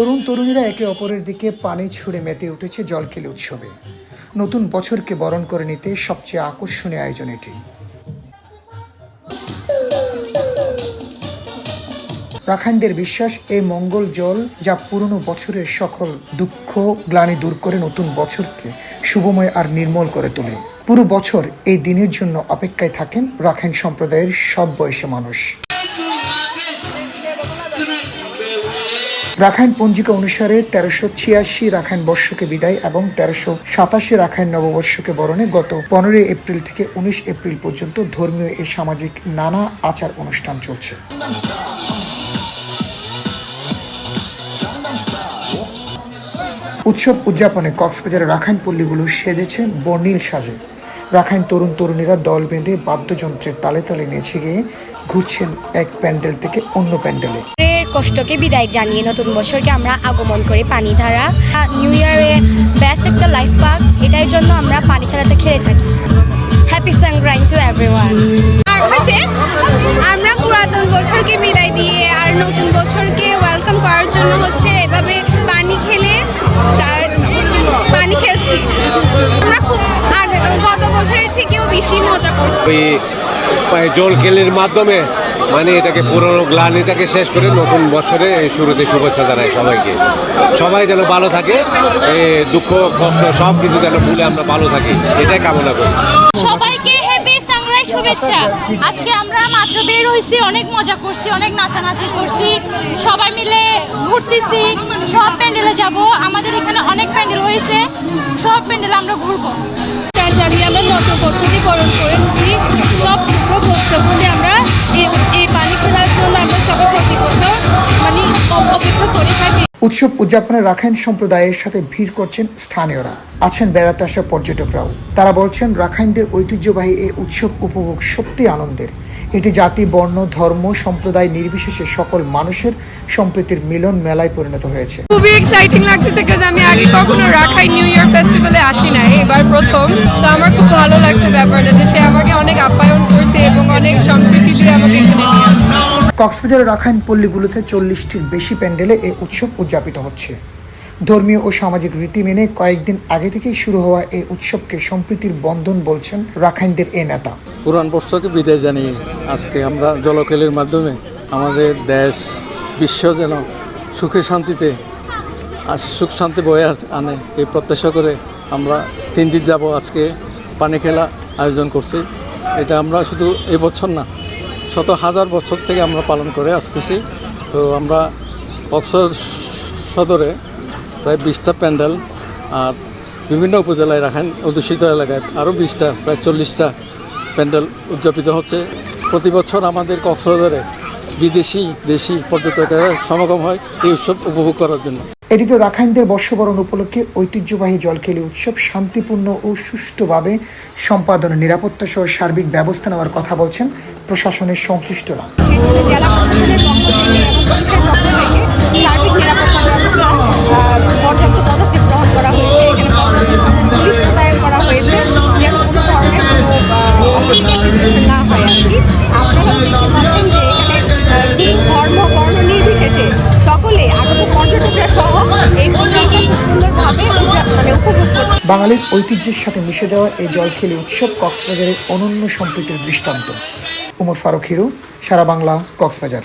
তরুণ তরুণীরা একে অপরের দিকে পানি ছুঁড়ে মেতে উঠেছে জলকেলি উৎসবে। নতুন বছরকে বরণ করে নিতে সবচেয়ে আকর্ষণীয় আয়োজন এটি। রাখাইনদের বিশ্বাস এই মঙ্গল জল যা পুরনো বছরের সকল দুঃখ গ্লানি দূর করে নতুন বছরকে শুভময় আর নির্মল করে তোলে। পুরো বছর এই দিনের জন্য অপেক্ষায় থাকেন রাখাইন সম্প্রদায়ের সব বয়সী মানুষ। রাখাইন পঞ্জিকা অনুসারে তেরোশো ছিয়াশি রাখাইন বর্ষকে বিদায় এবং তেরোশো সাতাশি রাখাইন নববর্ষকে বরণে গত পনেরোই এপ্রিল থেকে উনিশ এপ্রিল পর্যন্ত ধর্মীয় এ সামাজিক নানা আচার অনুষ্ঠান চলছে। উৎসব উদযাপনে কক্সবাজারের রাখাইন পল্লীগুলো সেজেছে বর্ণিল সাজে। রাখাইন তরুণ তরুণীরা দল বেঁধে বাদ্যযন্ত্রের তালে তালে নেচে গিয়ে ঘুরছেন এক প্যান্ডেল থেকে অন্য প্যান্ডেলে। কষ্টকে বিদায় জানিয়ে নতুন বছরকে আমরা আগমন করি পানি ধারা। নিউ ইয়ারে বেস্ট একটা লাইফ পার্ক এটার জন্য আমরা পানি খেলাতে খেলে থাকি। হ্যাপি সংগ্রাইন টু এভরিওয়ান আর হয়েছে, আমরা পুরাতন বছরকে বিদায় দিয়ে আর নতুন বছরকে ওয়েলকাম করার জন্য হচ্ছে এভাবে পানি খেলে পানি খেলছি। আমরা খুব গত বছরের থেকেও বেশি মজা করছি। জল কেলির মাধ্যমে মানে এটাকে পুরনো গ্লানিটাকে শেষ করে নতুন বছরে এই শুরুতে শুভেচ্ছা জানাই সবাইকে। সবাই যেন ভালো থাকে এ দুঃখ কষ্ট সব কিছু যেন ভুলে আমরা ভালো থাকি এটাই কামনা করি। সবাইকে হ্যাপি সাংরাই শুভেচ্ছা। আজকে আমরা মাত্র বের হয়েছি অনেক মজা করছি অনেক নাচানাচি করছি সবাই মিলে ঘুরতেছি সব প্যান্ডেলে যাব। আমাদের এখানে অনেক প্যান্ডেল হয়েছে সব প্যান্ডেলে আমরা ঘুরবো। জানি আমরা নতুন বছরই বরণ করেছি সব দুঃখ কষ্ট উৎসব উদযাপনে রাখাইন সম্প্রদায়ের সাথে ভিড় করছেন স্থানীয়রা। আছেন বেড়াতে আসা পর্যটকরাও। তারা বলছেন, রাখাইনদের ঐতিহ্যবাহী এই উৎসব উপভোগ সত্যি আনন্দের। এটি জাতি, বর্ণ, ধর্ম, সম্প্রদায় নির্বিশেষে সকল মানুষের সম্প্রীতির মিলন মেলায় পরিণত হয়েছে। খুবই এক্সাইটিং লাগছে আমি আগে কখনো রাখাই নিউ ইয়ার ফেস্টিভ্যালে আসি এবার প্রথম। তো আমার খুব ভালো লাগছে ব্যাপারটা সে আমাকে অনেক আপ্যায়ন কক্সবাজারের রাখাইন পল্লীগুলোতে চল্লিশটির বেশি প্যান্ডেলে এই উৎসব উদযাপিত হচ্ছে। ধর্মীয় ও সামাজিক রীতি মেনে কয়েকদিন আগে থেকেই শুরু হওয়া এই উৎসবকে সম্প্রীতির বন্ধন বলছেন রাখাইনদের এ নেতা। পুরান বর্ষকে বিদায় জানিয়ে আজকে আমরা জলকেলের মাধ্যমে আমাদের দেশ, বিশ্ব যেন সুখে শান্তিতে আর সুখ শান্তি বয়ে আনে এই প্রত্যাশা করে আমরা তিন দিন যাব আজকে পানি খেলা আয়োজন করছি। এটা আমরা শুধু এবছর না শত হাজার বছর থেকে আমরা পালন করে আসতেছি। তো আমরা কক্সবাজার সদরে প্রায় বিশটা প্যান্ডেল আর বিভিন্ন উপজেলায় রাখেন। অধ্যুষিত এলাকায় আরও বিশটা, প্রায় চল্লিশটা প্যান্ডেল উদযাপিত হচ্ছে। প্রতি বছর আমাদের কক্সবাজারে বিদেশি, দেশি পর্যটকের সমাগম হয় এই উৎসব উপভোগ করার জন্য। এদিকে রাখাইনদের বর্ষবরণ উপলক্ষে ঐতিহ্যবাহী জলকেলি উৎসব শান্তিপূর্ণ ও সুষ্ঠুভাবে সম্পাদনে নিরাপত্তা সহ সার্বিক ব্যবস্থা নেওয়ার কথা বলছেন প্রশাসনের সংশ্লিষ্টরা। বাঙালির ঐতিহ্যের সাথে মিশে যাওয়া এই জলখেলি উৎসব কক্সবাজারের অনন্য সম্প্রীতির দৃষ্টান্ত। উমর ফারুক হিরু, সারা বাংলা, কক্সবাজার।